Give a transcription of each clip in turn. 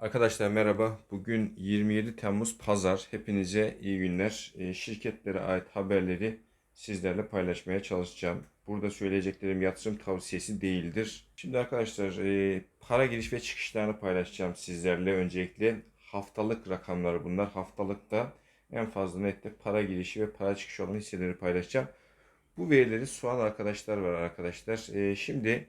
Arkadaşlar merhaba. Bugün 27 Temmuz Pazar. Hepinize iyi günler. Ee, Şirketlere ait haberleri sizlerle paylaşmaya çalışacağım. Burada söyleyeceklerim yatırım tavsiyesi değildir. Şimdi arkadaşlar e, para giriş ve çıkışlarını paylaşacağım sizlerle. Öncelikle haftalık rakamları bunlar. Haftalıkta en fazla nette para girişi ve para çıkışı olan hisseleri paylaşacağım. Bu verileri soğan arkadaşlar var arkadaşlar. Ee, Şimdi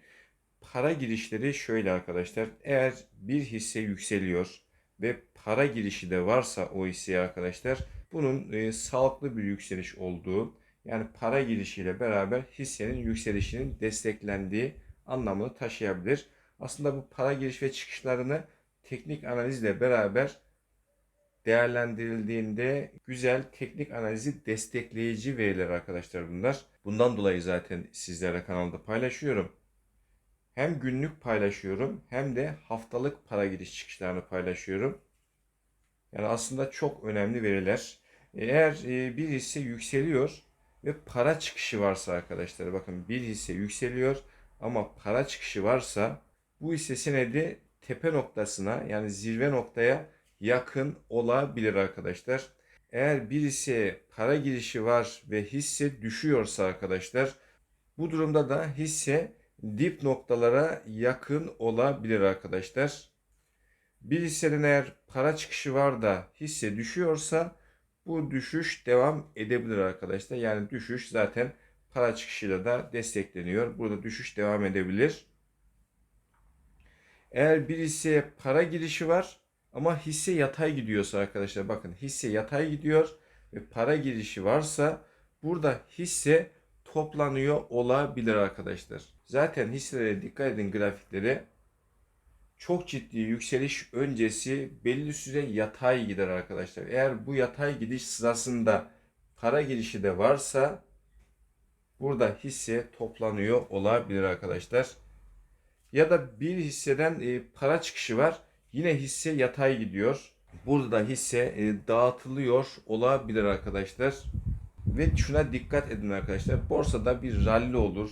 para girişleri şöyle arkadaşlar. Eğer bir hisse yükseliyor ve para girişi de varsa o hisseye arkadaşlar bunun e, sağlıklı bir yükseliş olduğu yani para girişiyle beraber hissenin yükselişinin desteklendiği anlamını taşıyabilir. Aslında bu para giriş ve çıkışlarını teknik analizle beraber değerlendirildiğinde güzel teknik analizi destekleyici veriler arkadaşlar bunlar. Bundan dolayı zaten sizlerle kanalda paylaşıyorum hem günlük paylaşıyorum hem de haftalık para giriş çıkışlarını paylaşıyorum. Yani aslında çok önemli veriler. Eğer e, bir hisse yükseliyor ve para çıkışı varsa arkadaşlar bakın bir hisse yükseliyor ama para çıkışı varsa bu hisse senedi tepe noktasına yani zirve noktaya yakın olabilir arkadaşlar. Eğer bir hisse para girişi var ve hisse düşüyorsa arkadaşlar bu durumda da hisse dip noktalara yakın olabilir arkadaşlar. Bir hissenin eğer para çıkışı var da hisse düşüyorsa bu düşüş devam edebilir arkadaşlar. Yani düşüş zaten para çıkışıyla da destekleniyor. Burada düşüş devam edebilir. Eğer bir hisseye para girişi var ama hisse yatay gidiyorsa arkadaşlar bakın hisse yatay gidiyor ve para girişi varsa burada hisse toplanıyor olabilir arkadaşlar. Zaten hisselere dikkat edin grafiklere. Çok ciddi yükseliş öncesi belli süre yatay gider arkadaşlar. Eğer bu yatay gidiş sırasında para girişi de varsa burada hisse toplanıyor olabilir arkadaşlar. Ya da bir hisseden e, para çıkışı var. Yine hisse yatay gidiyor. Burada da hisse e, dağıtılıyor olabilir arkadaşlar. Ve şuna dikkat edin arkadaşlar. Borsada bir rally olur.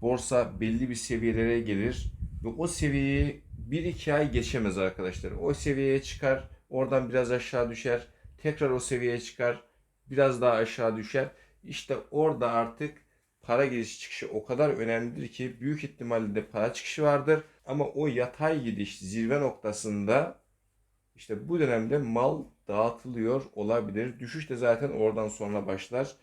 Borsa belli bir seviyelere gelir. Ve o seviyeyi 1-2 ay geçemez arkadaşlar. O seviyeye çıkar. Oradan biraz aşağı düşer. Tekrar o seviyeye çıkar. Biraz daha aşağı düşer. İşte orada artık para girişi çıkışı o kadar önemlidir ki büyük ihtimalle de para çıkışı vardır. Ama o yatay gidiş zirve noktasında işte bu dönemde mal dağıtılıyor olabilir. Düşüş de zaten oradan sonra başlar.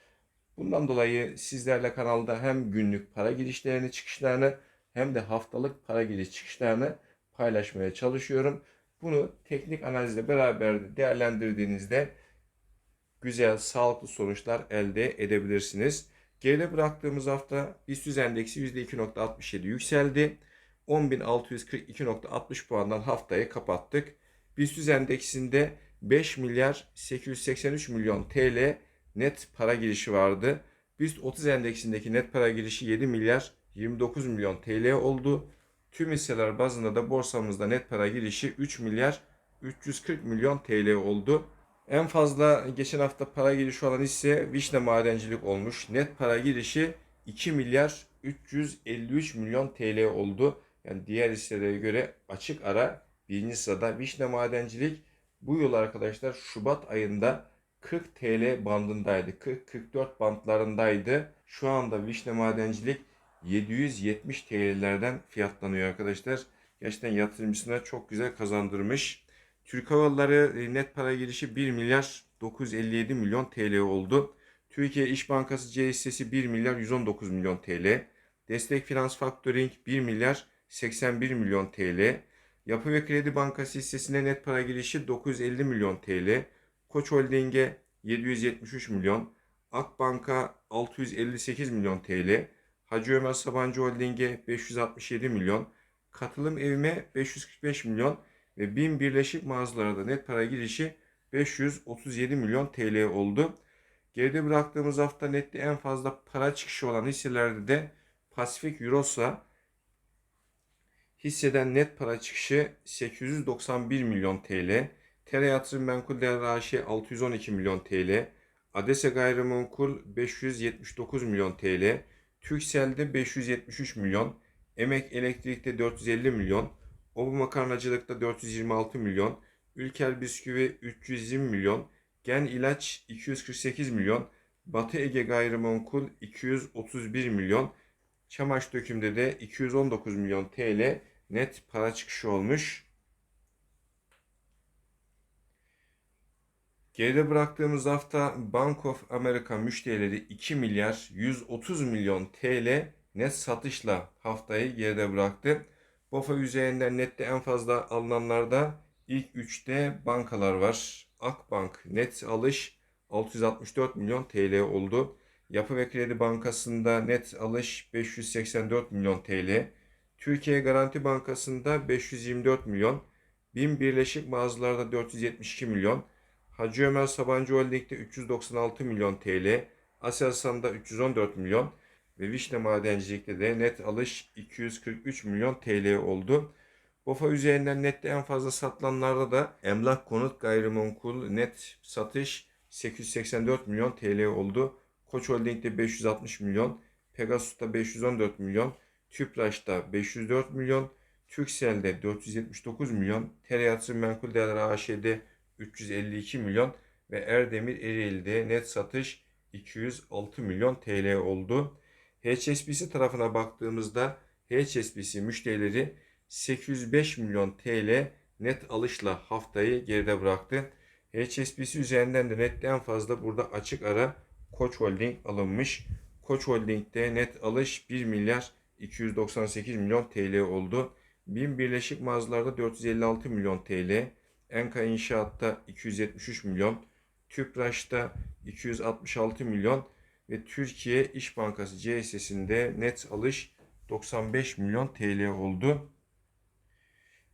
Bundan dolayı sizlerle kanalda hem günlük para girişlerini çıkışlarını hem de haftalık para giriş çıkışlarını paylaşmaya çalışıyorum. Bunu teknik analizle beraber değerlendirdiğinizde güzel, sağlıklı sonuçlar elde edebilirsiniz. Geride bıraktığımız hafta BIST endeksi %2.67 yükseldi. 10.642.60 puandan haftayı kapattık. BIST endeksinde 5 milyar 883 milyon TL net para girişi vardı. BIST 30 endeksindeki net para girişi 7 milyar 29 milyon TL oldu. Tüm hisseler bazında da borsamızda net para girişi 3 milyar 340 milyon TL oldu. En fazla geçen hafta para girişi olan hisse Vişne Madencilik olmuş. Net para girişi 2 milyar 353 milyon TL oldu. Yani diğer hisselere göre açık ara birinci sırada Vişne Madencilik bu yıl arkadaşlar Şubat ayında 40 TL bandındaydı. 40-44 bantlarındaydı. Şu anda Vişne Madencilik 770 TL'lerden fiyatlanıyor arkadaşlar. Gerçekten yatırımcısına çok güzel kazandırmış. Türk Hava Yolları e, net para girişi 1 milyar 957 milyon TL oldu. Türkiye İş Bankası C hissesi 1 milyar 119 milyon TL. Destek Finans Factoring 1 milyar 81 milyon TL. Yapı ve Kredi Bankası hissesine net para girişi 950 milyon TL. Koç Holding'e 773 milyon. Akbank'a 658 milyon TL. Hacı Ömer Sabancı Holding'e 567 milyon. Katılım evime 545 milyon ve BİM Birleşik Mağazalar'da net para girişi 537 milyon TL oldu. Geride bıraktığımız hafta nette en fazla para çıkışı olan hisselerde de Pasifik Eurosa hisseden net para çıkışı 891 milyon TL. Tere Yatırım Menkul Değer AŞ 612 milyon TL. Adese Gayrimenkul 579 milyon TL. Türkcell'de 573 milyon. Emek Elektrik'te 450 milyon. Obu Makarnacılık'ta 426 milyon, Ülker Bisküvi 320 milyon, Gen İlaç 248 milyon, Batı Ege Gayrimenkul 231 milyon, Çamaş Döküm'de de 219 milyon TL net para çıkışı olmuş. Geride bıraktığımız hafta Bank of America müşterileri 2 milyar 130 milyon TL net satışla haftayı geride bıraktı. BOFA üzerinden nette en fazla alınanlarda ilk 3'te bankalar var. Akbank net alış 664 milyon TL oldu. Yapı ve Kredi Bankası'nda net alış 584 milyon TL. Türkiye Garanti Bankası'nda 524 milyon. BİM Birleşik Mağazalar'da 472 milyon. Hacı Ömer Sabancı Holding'de 396 milyon TL. Aselsan'da 314 milyon. Ve Vişne Madencilik'te de net alış 243 milyon TL oldu. BOFA üzerinden nette en fazla satılanlarda da emlak konut gayrimenkul net satış 884 milyon TL oldu. Koç Holding'de 560 milyon, Pegasus'ta 514 milyon, Tüpraş'ta 504 milyon, Türkcell'de 479 milyon, Tereyatsı Menkul Değerler AŞ'de 352 milyon ve Erdemir Ereğli'de net satış 206 milyon TL oldu. HSBC tarafına baktığımızda HSBC müşterileri 805 milyon TL net alışla haftayı geride bıraktı. HSBC üzerinden de nette en fazla burada açık ara Koç Holding alınmış. Koç Holding'de net alış 1 milyar 298 milyon TL oldu. BİM Birleşik Mağazalar'da 456 milyon TL, Enka İnşaat'ta 273 milyon, Tüpraş'ta 266 milyon ve Türkiye İş Bankası CSS'inde net alış 95 milyon TL oldu.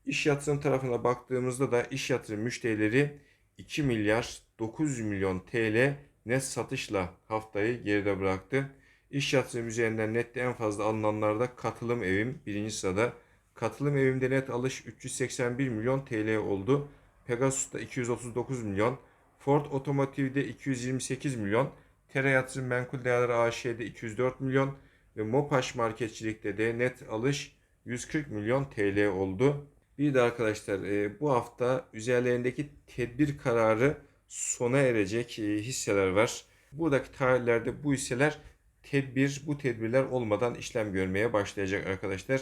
İş yatırım tarafına baktığımızda da iş yatırım müşterileri 2 milyar 900 milyon TL net satışla haftayı geride bıraktı. İş yatırım üzerinden nette en fazla alınanlarda katılım evim birinci sırada. Katılım evimde net alış 381 milyon TL oldu. Pegasus'ta 239 milyon. Ford Otomotiv'de 228 milyon. Tera Yatırım Menkul Değerler AŞ'de 204 milyon. Ve Mopaş Marketçilik'te de net alış 140 milyon TL oldu. Bir de arkadaşlar e, bu hafta üzerlerindeki tedbir kararı sona erecek e, hisseler var. Buradaki tarihlerde bu hisseler tedbir bu tedbirler olmadan işlem görmeye başlayacak arkadaşlar.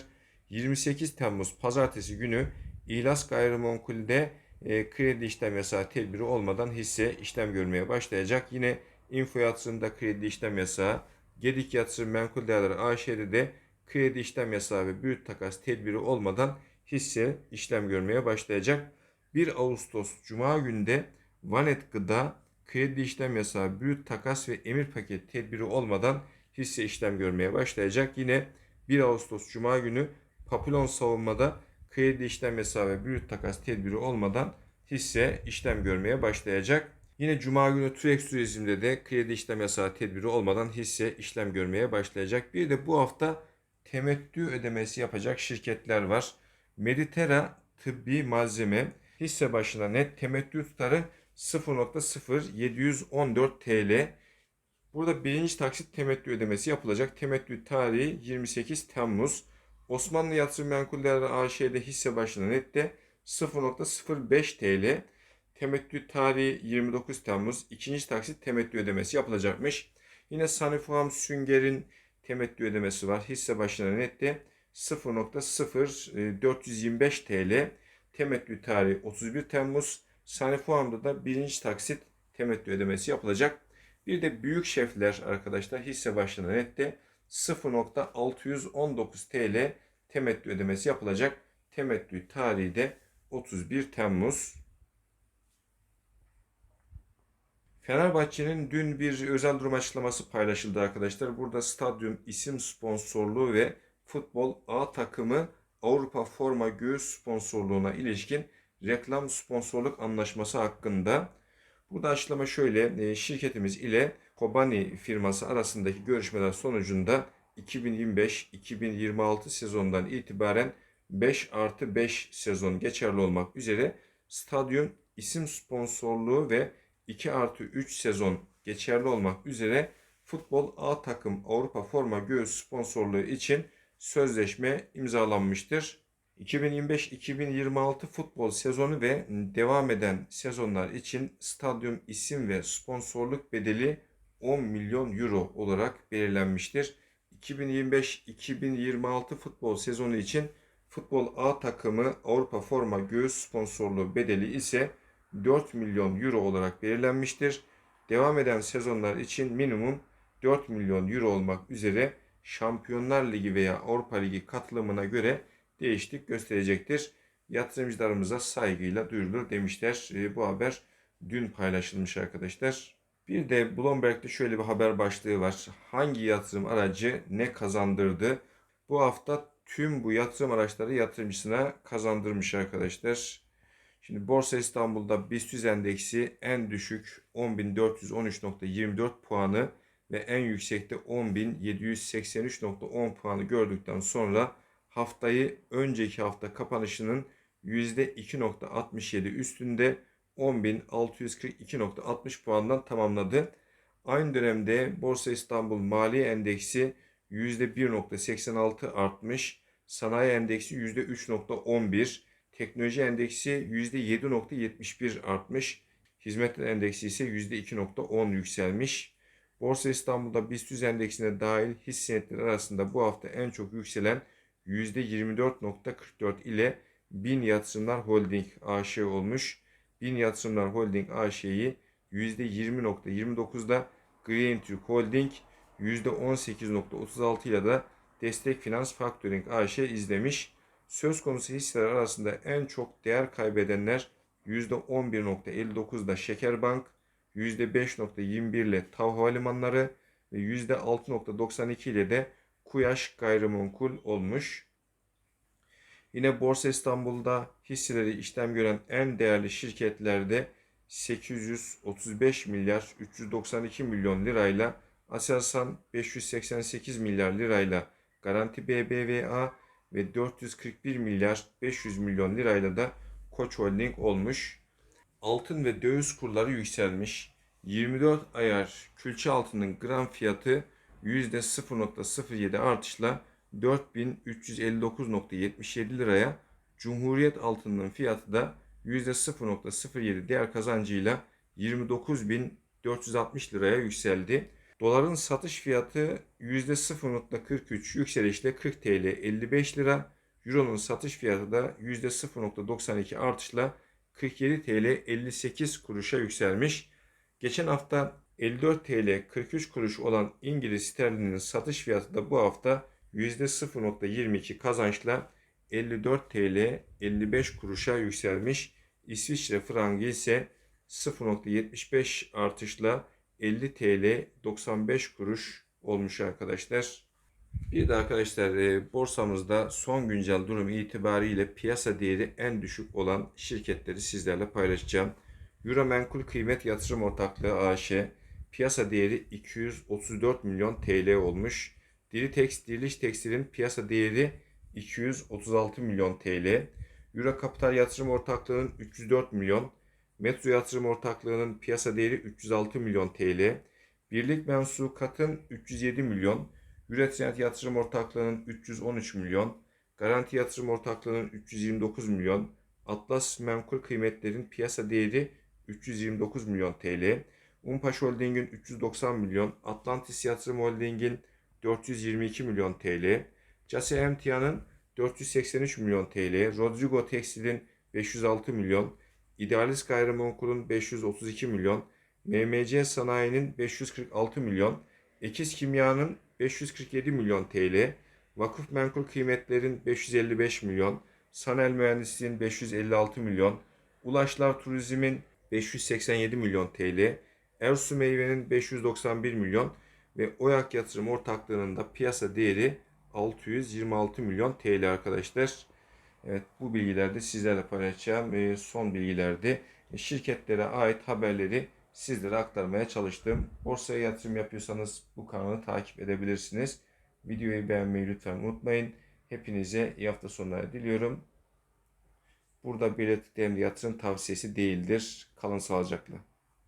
28 Temmuz pazartesi günü İhlas Gayrimenkul'de e, kredi işlem yasağı tedbiri olmadan hisse işlem görmeye başlayacak. Yine info yatırımda kredi işlem yasağı, Gedik Yatırım Menkul Değerler AŞ'de de kredi işlem yasağı ve büyük takas tedbiri olmadan hisse işlem görmeye başlayacak. 1 Ağustos Cuma günde Vanet Gıda kredi işlem yasağı, büyük takas ve emir paket tedbiri olmadan hisse işlem görmeye başlayacak. Yine 1 Ağustos Cuma günü Papillon savunmada kredi işlem yasağı ve büyük takas tedbiri olmadan hisse işlem görmeye başlayacak. Yine Cuma günü Turex Turizm'de de kredi işlem yasağı tedbiri olmadan hisse işlem görmeye başlayacak. Bir de bu hafta temettü ödemesi yapacak şirketler var. Meditera Tıbbi Malzeme hisse başına net temettü tutarı 0.0714 TL. Burada birinci taksit temettü ödemesi yapılacak. Temettü tarihi 28 Temmuz. Osmanlı Yatırım Menkuller AŞ'de hisse başına nette 0.05 TL. Temettü tarihi 29 Temmuz. İkinci taksit temettü ödemesi yapılacakmış. Yine Sanifuam Sünger'in temettü ödemesi var. Hisse başına nette 0.0425 TL. Temettü tarihi 31 Temmuz. Sanifuam'da da birinci taksit temettü ödemesi yapılacak. Bir de büyük şefler arkadaşlar hisse başına nette 0.619 TL temettü ödemesi yapılacak. Temettü tarihi de 31 Temmuz. Fenerbahçe'nin dün bir özel durum açıklaması paylaşıldı arkadaşlar. Burada stadyum isim sponsorluğu ve futbol A takımı Avrupa forma göğüs sponsorluğuna ilişkin reklam sponsorluk anlaşması hakkında. Burada açıklama şöyle. e, Şirketimiz ile Kobani firması arasındaki görüşmeler sonucunda 2025-2026 sezondan itibaren 5 artı 5 sezon geçerli olmak üzere stadyum isim sponsorluğu ve 2 artı 3 sezon geçerli olmak üzere futbol A takım Avrupa forma göğüs sponsorluğu için sözleşme imzalanmıştır. 2025-2026 futbol sezonu ve devam eden sezonlar için stadyum isim ve sponsorluk bedeli 10 milyon euro olarak belirlenmiştir. 2025-2026 futbol sezonu için futbol A takımı Avrupa forma göğüs sponsorluğu bedeli ise 4 milyon euro olarak belirlenmiştir. Devam eden sezonlar için minimum 4 milyon euro olmak üzere Şampiyonlar Ligi veya Avrupa Ligi katılımına göre değişiklik gösterecektir. Yatırımcılarımıza saygıyla duyurulur demişler. E, bu haber dün paylaşılmış arkadaşlar. Bir de Bloomberg'de şöyle bir haber başlığı var. Hangi yatırım aracı ne kazandırdı? Bu hafta tüm bu yatırım araçları yatırımcısına kazandırmış arkadaşlar. Şimdi Borsa İstanbul'da BIST endeksi en düşük 10.413.24 puanı ve en yüksekte 10.783.10 puanı gördükten sonra haftayı önceki hafta kapanışının %2.67 üstünde 10.642.60 puandan tamamladı. Aynı dönemde Borsa İstanbul Mali Endeksi %1.86 artmış, Sanayi Endeksi %3.11, Teknoloji Endeksi %7.71 artmış, Hizmetler Endeksi ise %2.10 yükselmiş. Borsa İstanbul'da BIST endeksine dahil hisse senetleri arasında bu hafta en çok yükselen %24.44 ile Bin Yatırımlar Holding AŞ olmuş. Bin Yatırımlar Holding AŞ'yi %20.29'da Green Türk Holding %18.36 ile de Destek Finans Factoring AŞ izlemiş. Söz konusu hisseler arasında en çok değer kaybedenler %11.59'da Şekerbank, %5.21 ile TAV Havalimanları ve %6.92 ile de Kuyaş Gayrimenkul olmuş. Yine Borsa İstanbul'da hisseleri işlem gören en değerli şirketlerde 835 milyar 392 milyon lirayla Aselsan 588 milyar lirayla Garanti BBVA ve 441 milyar 500 milyon lirayla da Koç Holding olmuş. Altın ve döviz kurları yükselmiş. 24 ayar külçe altının gram fiyatı %0.07 artışla 4359.77 liraya, Cumhuriyet altınının fiyatı da %0.07 değer kazancıyla 29.460 liraya yükseldi. Doların satış fiyatı %0.43 yükselişle 40 TL 55 lira. Euro'nun satış fiyatı da %0.92 artışla 47 TL 58 kuruşa yükselmiş. Geçen hafta 54 TL 43 kuruş olan İngiliz sterlinin satış fiyatı da bu hafta %0.22 kazançla 54 TL 55 kuruşa yükselmiş. İsviçre frangı ise 0.75 artışla 50 TL 95 kuruş olmuş arkadaşlar. Bir de arkadaşlar e, borsamızda son güncel durum itibariyle piyasa değeri en düşük olan şirketleri sizlerle paylaşacağım. Euro Kıymet Yatırım Ortaklığı AŞ piyasa değeri 234 milyon TL olmuş. Diritex Diriliş Tekstil'in piyasa değeri 236 milyon TL. Euro Kapital Yatırım Ortaklığı'nın 304 milyon. Metro Yatırım Ortaklığı'nın piyasa değeri 306 milyon TL. Birlik Mensukat'ın 307 milyon. Üretinet Yatırım Ortaklığı'nın 313 milyon. Garanti Yatırım Ortaklığı'nın 329 milyon. Atlas Menkul Kıymetler'in piyasa değeri 329 milyon TL. Umpaş Holding'in 390 milyon. Atlantis Yatırım Holding'in 422 milyon TL. Case Emtia'nın 483 milyon TL. Rodrigo Tekstil'in 506 milyon. İdealist Gayrimenkul'un 532 milyon. MMC Sanayi'nin 546 milyon. Ekiz Kimya'nın 547 milyon TL. Vakıf Menkul Kıymetler'in 555 milyon. Sanel Mühendisliğin 556 milyon. Ulaşlar Turizm'in 587 milyon TL. Ersu Meyve'nin 591 milyon ve Oyak Yatırım Ortaklığı'nın da piyasa değeri 626 milyon TL arkadaşlar. Evet bu bilgiler de sizlerle paylaşacağım ve son bilgilerde şirketlere ait haberleri sizlere aktarmaya çalıştım. Borsaya yatırım yapıyorsanız bu kanalı takip edebilirsiniz. Videoyu beğenmeyi lütfen unutmayın. Hepinize iyi hafta sonları diliyorum. Burada belirttiklerim yatırım tavsiyesi değildir. Kalın sağlıcakla.